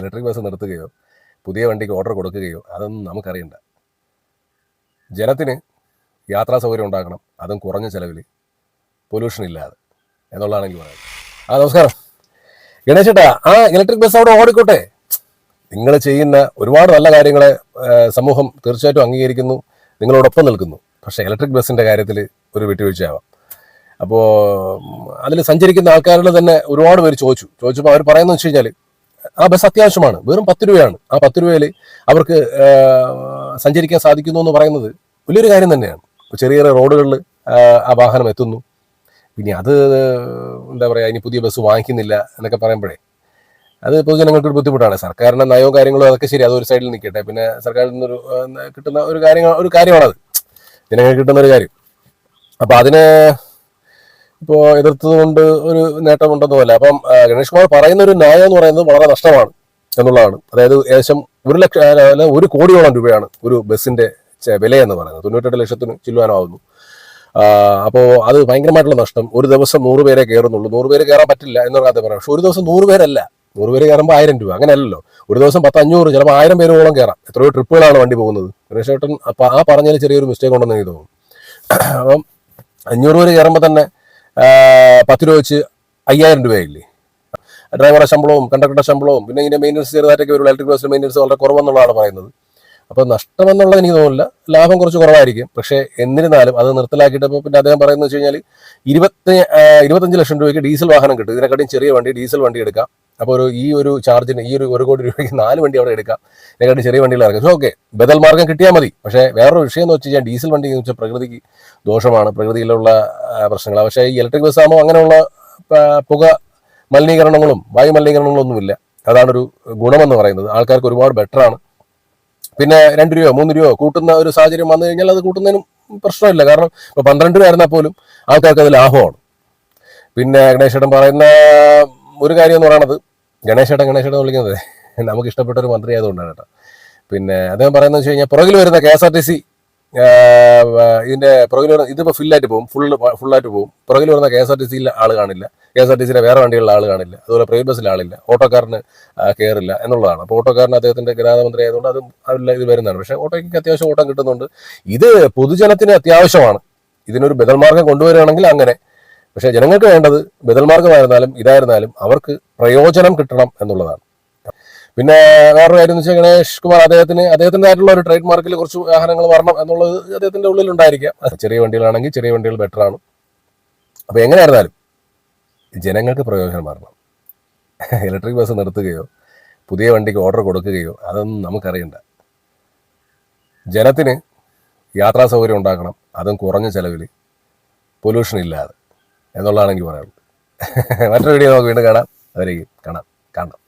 Electric bus നിർത്തുകയോ പുതിയ വണ്ടിക്ക് order കൊടുക്കുകയോ അതൊന്നും നമുക്കറിയണ്ട. ജനത്തിന് യാത്രാ സൗകര്യം ഉണ്ടാക്കണം അതും കുറഞ്ഞ ചിലവിൽ പൊല്യൂഷൻ ഇല്ലാതെ എന്നുള്ളതാണ് എനിക്ക് പറയുന്നത് ആ നമസ്കാരം. ഗണേശേട്ടാ ആ ഇലക്ട്രിക് ബസ് അവിടെ ഓടിക്കോട്ടെ. നിങ്ങൾ ചെയ്യുന്ന ഒരുപാട് നല്ല കാര്യങ്ങളെ സമൂഹം തീർച്ചയായിട്ടും അംഗീകരിക്കുന്നു നിങ്ങളോടൊപ്പം നിൽക്കുന്നു. പക്ഷേ ഇലക്ട്രിക് ബസ്സിന്റെ കാര്യത്തിൽ ഒരു വിട്ടുവീഴ്ചയാവാം. അപ്പോൾ അതിൽ സഞ്ചരിക്കുന്ന ആൾക്കാരുടെ തന്നെ ഒരുപാട് പേര് ചോദിച്ചു. ചോദിച്ചപ്പോൾ അവർ പറയുന്നത് വെച്ച് കഴിഞ്ഞാൽ ആ ബസ് അത്യാവശ്യമാണ്. വെറും പത്ത് രൂപയാണ്. ആ പത്ത് രൂപയിൽ അവർക്ക് സഞ്ചരിക്കാൻ സാധിക്കുന്നു എന്ന് പറയുന്നത് വലിയൊരു കാര്യം തന്നെയാണ്. ചെറിയ ചെറിയ റോഡുകളിൽ ആ വാഹനം എത്തുന്നു. പിന്നെ അത് എന്താ പറയുക ഇനി പുതിയ ബസ് വാങ്ങിക്കുന്നില്ല എന്നൊക്കെ പറയുമ്പോഴേ അത് പൊതുജനങ്ങൾക്ക് ഒരു ബുദ്ധിമുട്ടാണ്. സർക്കാരിന്റെ നയവും കാര്യങ്ങളും അതൊക്കെ ശരി അതൊരു സൈഡിൽ നിൽക്കട്ടെ. പിന്നെ സർക്കാരിൽ നിന്നൊരു കിട്ടുന്ന ഒരു കാര്യങ്ങൾ ഒരു കാര്യമാണത്. ജനങ്ങൾക്ക് കിട്ടുന്ന ഒരു കാര്യം. അപ്പോൾ അതിനെ ഇപ്പോൾ എതിർത്തത് കൊണ്ട് ഒരു പോലെ. അപ്പം ഗണേഷ് കുമാർ പറയുന്ന ഒരു ന്യായം എന്ന് പറയുന്നത് വളരെ നഷ്ടമാണ് എന്നുള്ളതാണ്. അതായത് ഏകദേശം ഒരു ലക്ഷം ഒരു കോടിയോളം രൂപയാണ് ഒരു ബസ്സിന്റെ വില എന്ന് പറയുന്നത്. തൊണ്ണൂറ്റെട്ട് ലക്ഷത്തിന് ചില്ലുവാനാവുന്നു. അപ്പോൾ അത് ഭയങ്കരമായിട്ടുള്ള നഷ്ടം. ഒരു ദിവസം നൂറ് പേരെ കയറുന്നുള്ളൂ. നൂറ് പേര് കയറാൻ പറ്റില്ല എന്നൊരു കഥ പറയാം. പക്ഷെ ഒരു ദിവസം നൂറ് പേരല്ല. നൂറ് പേര് കയറുമ്പോൾ ആയിരം രൂപ. അങ്ങനെയല്ലല്ലോ. ഒരു ദിവസം പത്ത് അഞ്ഞൂറ് ചിലപ്പോൾ ആയിരം പേരോളം കയറാം. എത്രയോ ട്രിപ്പുകളാണ് വണ്ടി പോകുന്നത്. ഗണേഷ് ചേട്ടൻ ആ പറഞ്ഞതിൽ ചെറിയൊരു മിസ്റ്റേക്ക് ഉണ്ടെന്ന് എനിക്ക് തോന്നുന്നു. അപ്പം അഞ്ഞൂറ് പേര് കയറുമ്പോൾ തന്നെ പത്ത് രൂപ വെച്ച് അയ്യായിരം രൂപയില്ലേ ഡ്രൈവറുടെ ശമ്പളവും കണ്ടക്ടറുടെ ശമ്പളവും പിന്നെ ഇതിന്റെ മെയിന്റനൻസ് ചെറുതായിട്ടൊക്കെ വരും ഇലക്ട്രിക് ബസ്സിന്റെ മെയിന്റനൻസ് വളരെ കുറവെന്നുള്ളതാണ് പറയുന്നത്. അപ്പോൾ നഷ്ടമെന്നുള്ളത് എനിക്ക് തോന്നില്ല ലാഭം കുറച്ച് കുറവായിരിക്കും. പക്ഷേ എന്നിരുന്നാലും അത് നിർത്തലാക്കിയിട്ടപ്പോൾ പിന്നെ അദ്ദേഹം പറയുന്നത് വെച്ച് കഴിഞ്ഞാൽ ഇരുപത്തി ഇരുപത്തഞ്ച് ലക്ഷം രൂപയ്ക്ക് ഡീസൽ വാഹനം കിട്ടും. ഇതിനെക്കാട്ടിയും ചെറിയ വണ്ടി ഡീസൽ വണ്ടി എടുക്കാം. അപ്പോൾ ഒരു ഈ ഒരു ചാർജിന് ഈ ഒരു ഒരു കോടി രൂപയ്ക്ക് നാല് വണ്ടി അവിടെ എടുക്കാം. ഇതിനെക്കാട്ടി ചെറിയ വണ്ടികൾ ഇറക്കാം ഓക്കെ ബദൽ മാർഗം കിട്ടിയാൽ മതി. പക്ഷേ വേറൊരു വിഷയം എന്ന് വെച്ച് കഴിഞ്ഞാൽ ഡീസൽ വണ്ടി എന്ന് വെച്ചാൽ പ്രകൃതിക്ക് ദോഷമാണ്. പ്രകൃതിയിലുള്ള പ്രശ്നങ്ങൾ പക്ഷേ ഈ ഇലക്ട്രിക് ബസ് ആകുമ്പോൾ അങ്ങനെയുള്ള പുക മലിനീകരണങ്ങളും വായു മലിനീകരണങ്ങളും ഒന്നുമില്ല. അതാണൊരു ഗുണമെന്ന് പറയുന്നത്. ആൾക്കാർക്ക് ഒരുപാട് ബെറ്ററാണ് പിന്നെ രണ്ട് രൂപയോ മൂന്ന് രൂപയോ കൂട്ടുന്ന ഒരു സാഹചര്യം വന്നു കഴിഞ്ഞാൽ അത് കൂട്ടുന്നതിനും പ്രശ്നമില്ല. കാരണം ഇപ്പോൾ പന്ത്രണ്ട് രൂപ ആയിരുന്നാൽ പോലും ആൾക്കാർക്ക് അത് ലാഭമാണ്. പിന്നെ ഗണേശേട്ടൻ പറയുന്ന ഒരു കാര്യം എന്ന് പറയണത് ഗണേശേട്ടൻ ഗണേശേട്ടൻ വിളിക്കുന്നത് നമുക്ക് ഇഷ്ടപ്പെട്ട ഒരു മന്ത്രി ആയതുകൊണ്ടാണ് കേട്ടോ. പിന്നെ അദ്ദേഹം പറയുന്നത് വെച്ച് കഴിഞ്ഞാൽ പുറകിൽ വരുന്ന K S R T C ഇതിന്റെ പുറകിൽ വരുന്ന ഇതിപ്പോൾ ഫില്ലായിട്ട് പോകും ഫുൾ ഫുള്ളായിട്ട് പോകും. പുറകിൽ വരുന്ന കെ എസ് ആർ ടി സിയിൽ ആൾ കാണില്ല കെ എസ് ആർ ടി സിയിലെ വേറെ വണ്ടികളിൽ ആൾ കാണില്ല അതുപോലെ പ്രൈവറ്റ് ബസ്സിൽ ആളില്ല ഓട്ടോക്കാരന് കയറില്ല എന്നുള്ളതാണ്. അപ്പോൾ ഓട്ടോക്കാരൻ അദ്ദേഹത്തിന്റെ ഗതാഗതമന്ത്രി ആയതുകൊണ്ട് അത് അതിൽ ഇത് വരുന്നതാണ്. പക്ഷേ ഓട്ടോയ്ക്ക് അത്യാവശ്യം ഓട്ടം കിട്ടുന്നുണ്ട്. ഇത് പൊതുജനത്തിന് അത്യാവശ്യമാണ്. ഇതിനൊരു ബദൽ മാർഗം കൊണ്ടുവരികയാണെങ്കിൽ അങ്ങനെ പക്ഷേ ജനങ്ങൾക്ക് വേണ്ടത് ബദൽ മാർഗമായിരുന്നാലും ഇതായിരുന്നാലും അവർക്ക് പ്രയോജനം കിട്ടണം എന്നുള്ളതാണ്. പിന്നെ വേറൊരു കാര്യം എന്ന് വെച്ചാൽ ഗണേഷ് കുമാർ അദ്ദേഹത്തിന് അദ്ദേഹത്തിന്റെതായിട്ടുള്ള ഒരു ട്രേഡ് മാർക്കിൽ കുറച്ച് വാഹനങ്ങൾ വരണം എന്നുള്ളത് അദ്ദേഹത്തിന്റെ ഉള്ളിൽ ഉണ്ടായിരിക്കാം. ചെറിയ വണ്ടികളാണെങ്കിൽ ചെറിയ വണ്ടികൾ ബെറ്ററാണ് അപ്പോൾ എങ്ങനെയായിരുന്നാലും ജനങ്ങൾക്ക് പ്രയോജനം വരണം. ഇലക്ട്രിക് ബസ് നിർത്തുകയോ പുതിയ വണ്ടിക്ക് ഓർഡർ കൊടുക്കുകയോ അതൊന്നും നമുക്കറിയണ്ട. ജനത്തിന് യാത്രാ സൗകര്യം ഉണ്ടാക്കണം. അതും കുറഞ്ഞ ചിലവിൽ പൊല്യൂഷൻ ഇല്ലാതെ. എന്നുള്ളതാണ് എനിക്ക് പറയാനുള്ളത് മറ്റൊരു വീഡിയോ നമുക്ക് വീണ്ടും കാണാം. അവരെയും കാണാം. കാണാം.